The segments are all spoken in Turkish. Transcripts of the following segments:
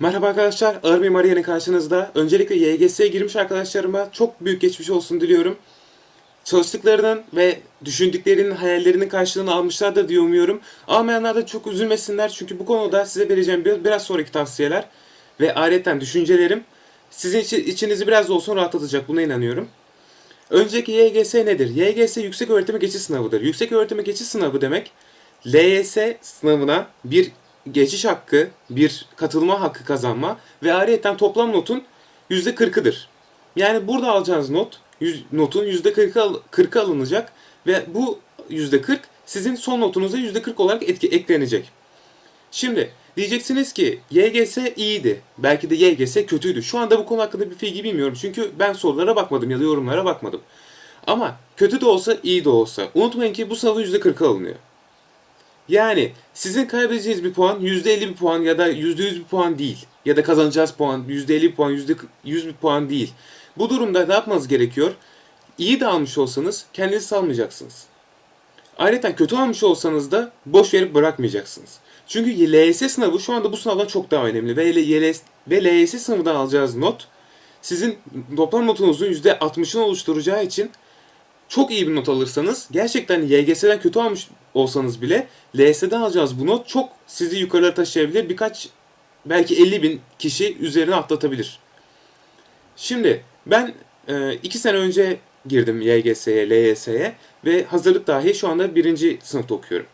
Merhaba arkadaşlar, Ağır Mimar yeni karşınızda. Öncelikle YGS'ye girmiş arkadaşlarıma çok büyük geçmiş olsun diliyorum. Çalıştıklarının ve düşündüklerinin hayallerinin karşılığını almışlardır diye umuyorum. Almayanlar da çok üzülmesinler çünkü bu konuda size vereceğim bir, biraz sonraki tavsiyeler ve ayrıca düşüncelerim sizin içi- içinizi biraz da olsun rahatlatacak buna inanıyorum. Önceki YGS nedir? YGS yüksek öğretime geçiş sınavıdır. Yüksek öğretime geçiş sınavı demek LYS sınavına bir geçiş hakkı, bir katılma hakkı kazanma ve ayrıca toplam notun %40'ıdır. Yani burada alacağınız not, yüz- notun %40'ı al- 40'ı alınacak ve bu %40 sizin son notunuza %40 olarak etki, eklenecek. Şimdi diyeceksiniz ki YGS iyiydi. Belki de YGS kötüydü. Şu anda bu konu hakkında bir bilgi bilmiyorum. Çünkü ben sorulara bakmadım ya da yorumlara bakmadım. Ama kötü de olsa iyi de olsa unutmayın ki bu sınavın %40'ı alınıyor. Yani sizin kaybedeceğiniz bir puan %50 bir puan ya da %100 bir puan değil. Ya da kazanacağınız puan %50 bir puan, %100 bir puan değil. Bu durumda ne yapmanız gerekiyor? İyi de almış olsanız kendinizi salmayacaksınız. Ayrıca kötü almış olsanız da boş verip bırakmayacaksınız. Çünkü LYS sınavı şu anda bu sınavdan çok daha önemli. LYS, ve LYS sınavından alacağınız not sizin toplam notunuzun %60'ını oluşturacağı için çok iyi bir not alırsanız gerçekten YGS'den kötü almış olsanız bile LYS'den alacağınız bu not çok sizi yukarılara taşıyabilir. Birkaç belki 50 bin kişi üzerine atlatabilir. Şimdi ben 2 sene önce girdim YGS'ye, LYS'ye ve hazırlık dahi şu anda birinci sınıfta okuyorum.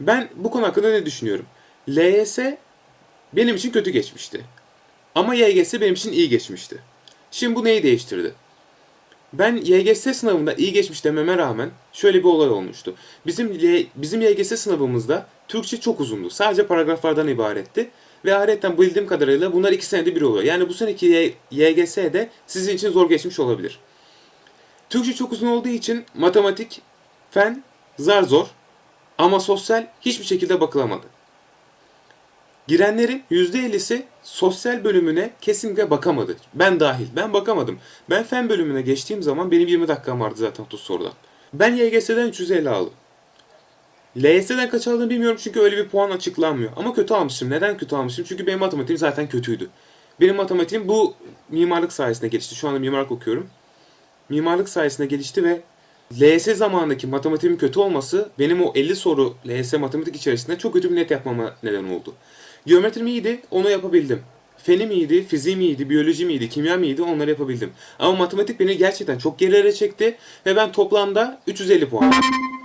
Ben bu konu hakkında ne düşünüyorum? LYS benim için kötü geçmişti. Ama YGS benim için iyi geçmişti. Şimdi bu neyi değiştirdi? Ben YGS sınavında iyi geçmiş dememe rağmen şöyle bir olay olmuştu. Bizim bizim YGS sınavımızda Türkçe çok uzundu. Sadece paragraflardan ibaretti. Ve ayrıca bildiğim kadarıyla bunlar iki senede bir oluyor. Yani bu seneki Y- YGS de sizin için zor geçmiş olabilir. Türkçe çok uzun olduğu için matematik, fen zar zor ama sosyal hiçbir şekilde bakılamadı. Girenlerin %50'si sosyal bölümüne kesinlikle bakamadı. Ben dahil. Ben bakamadım. Ben fen bölümüne geçtiğim zaman benim 20 dakikam vardı zaten 30 sorudan. Ben YGS'den 350 aldım. LYS'den kaç aldığımı bilmiyorum çünkü öyle bir puan açıklanmıyor. Ama kötü almışım. Neden kötü almışım? Çünkü benim matematiğim zaten kötüydü. Benim matematiğim bu mimarlık sayesinde gelişti. Şu anda mimarlık okuyorum. Mimarlık sayesinde gelişti ve LYS zamanındaki matematiğimin kötü olması benim o 50 soru LYS matematik içerisinde çok kötü bir net yapmama neden oldu. Geometrim iyiydi, onu yapabildim. Fenim iyiydi, fiziğim iyiydi, biyolojim iyiydi, kimyam iyiydi, onları yapabildim. Ama matematik beni gerçekten çok gerilere çekti ve ben toplamda 350 puan.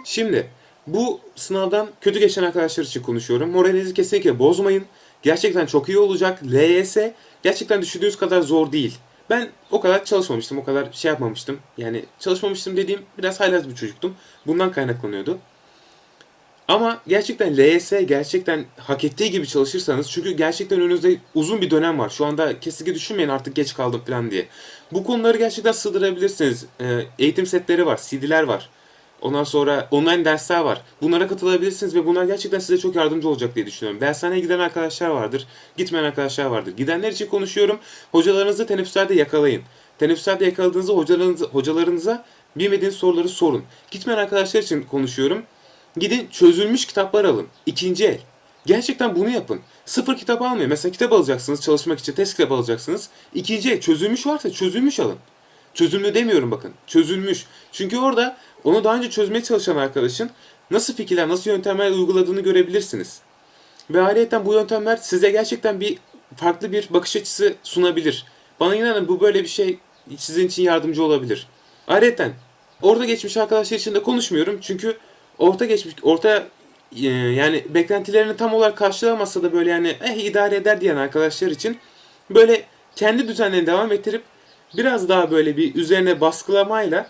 Şimdi bu sınavdan kötü geçen arkadaşlar için konuşuyorum. Moralinizi kesinlikle bozmayın. Gerçekten çok iyi olacak. LYS gerçekten düşündüğünüz kadar zor değil. Ben o kadar çalışmamıştım, o kadar şey yapmamıştım. Yani çalışmamıştım dediğim biraz haylaz bir çocuktum. Bundan kaynaklanıyordu. Ama gerçekten LYS gerçekten hak ettiği gibi çalışırsanız çünkü gerçekten önünüzde uzun bir dönem var. Şu anda kesinlikle düşünmeyin artık geç kaldım falan diye. Bu konuları gerçekten sığdırabilirsiniz. Ee, eğitim setleri var, CD'ler var. Ondan sonra online dersler var. Bunlara katılabilirsiniz ve bunlar gerçekten size çok yardımcı olacak diye düşünüyorum. Dershaneye giden arkadaşlar vardır, gitmeyen arkadaşlar vardır. Gidenler için konuşuyorum. Hocalarınızı teneffüslerde yakalayın. Teneffüslerde yakaladığınızda hocalarınıza, hocalarınıza bilmediğiniz soruları sorun. Gitmeyen arkadaşlar için konuşuyorum. Gidin çözülmüş kitaplar alın. İkinci el. Gerçekten bunu yapın. Sıfır kitap almayın. Mesela kitap alacaksınız çalışmak için test kitap alacaksınız. İkinci el çözülmüş varsa çözülmüş alın. Çözümlü demiyorum bakın. Çözülmüş. Çünkü orada onu daha önce çözmeye çalışan arkadaşın nasıl fikirler, nasıl yöntemler uyguladığını görebilirsiniz. Ve ayrıca bu yöntemler size gerçekten bir farklı bir bakış açısı sunabilir. Bana inanın bu böyle bir şey sizin için yardımcı olabilir. Ayrıca orada geçmiş arkadaşlar için de konuşmuyorum. Çünkü orta geçmiş, orta e, yani beklentilerini tam olarak karşılamasa da böyle yani eh idare eder diyen arkadaşlar için böyle kendi düzenlerini devam ettirip biraz daha böyle bir üzerine baskılamayla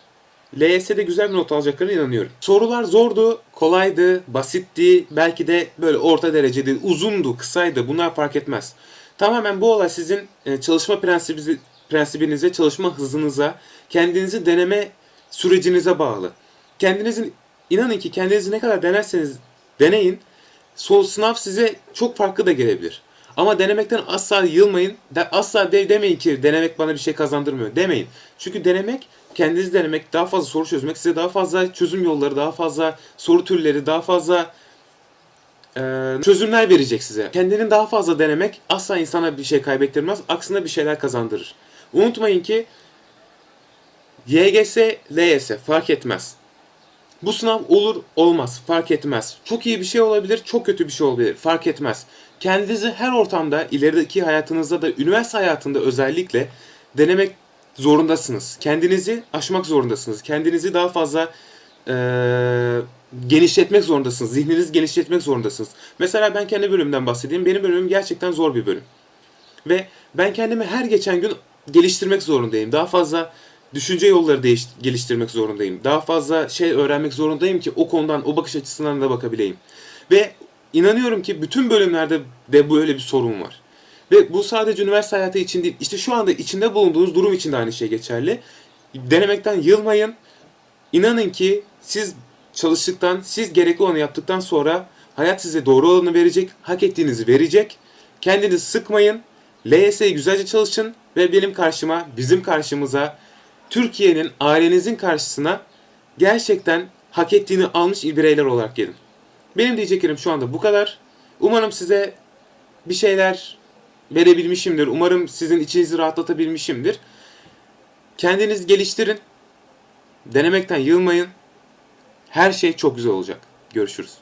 LYS'de güzel bir not alacaklarına inanıyorum. Sorular zordu, kolaydı, basitti, belki de böyle orta derecede uzundu, kısaydı. Bunlar fark etmez. Tamamen bu olay sizin e, çalışma prensibinize, prensibinize, çalışma hızınıza, kendinizi deneme sürecinize bağlı. Kendinizin inanın ki kendinizi ne kadar denerseniz deneyin, sol sınav size çok farklı da gelebilir. Ama denemekten asla yılmayın. De, asla de, demeyin ki denemek bana bir şey kazandırmıyor. Demeyin. Çünkü denemek, kendiniz denemek, daha fazla soru çözmek size daha fazla çözüm yolları, daha fazla soru türleri, daha fazla e, çözümler verecek size. Kendini daha fazla denemek asla insana bir şey kaybettirmez. Aksine bir şeyler kazandırır. Unutmayın ki YGS, LYS fark etmez. Bu sınav olur olmaz fark etmez. Çok iyi bir şey olabilir, çok kötü bir şey olabilir fark etmez. Kendinizi her ortamda ilerideki hayatınızda da üniversite hayatında özellikle denemek zorundasınız. Kendinizi aşmak zorundasınız. Kendinizi daha fazla eee, genişletmek zorundasınız. Zihninizi genişletmek zorundasınız. Mesela ben kendi bölümümden bahsedeyim. Benim bölümüm gerçekten zor bir bölüm. Ve ben kendimi her geçen gün geliştirmek zorundayım. Daha fazla düşünce yolları değiş- geliştirmek zorundayım. Daha fazla şey öğrenmek zorundayım ki o konudan, o bakış açısından da bakabileyim. Ve inanıyorum ki bütün bölümlerde de böyle bir sorun var. Ve bu sadece üniversite hayatı için değil. İşte şu anda içinde bulunduğunuz durum için de aynı şey geçerli. Denemekten yılmayın. İnanın ki siz çalıştıktan, siz gerekli olanı yaptıktan sonra hayat size doğru olanı verecek, hak ettiğinizi verecek. Kendinizi sıkmayın. LYS'ye güzelce çalışın ve benim karşıma, bizim karşımıza, Türkiye'nin, ailenizin karşısına gerçekten hak ettiğini almış bireyler olarak gelin. Benim diyeceklerim şu anda bu kadar. Umarım size bir şeyler verebilmişimdir. Umarım sizin içinizi rahatlatabilmişimdir. Kendinizi geliştirin. Denemekten yılmayın. Her şey çok güzel olacak. Görüşürüz.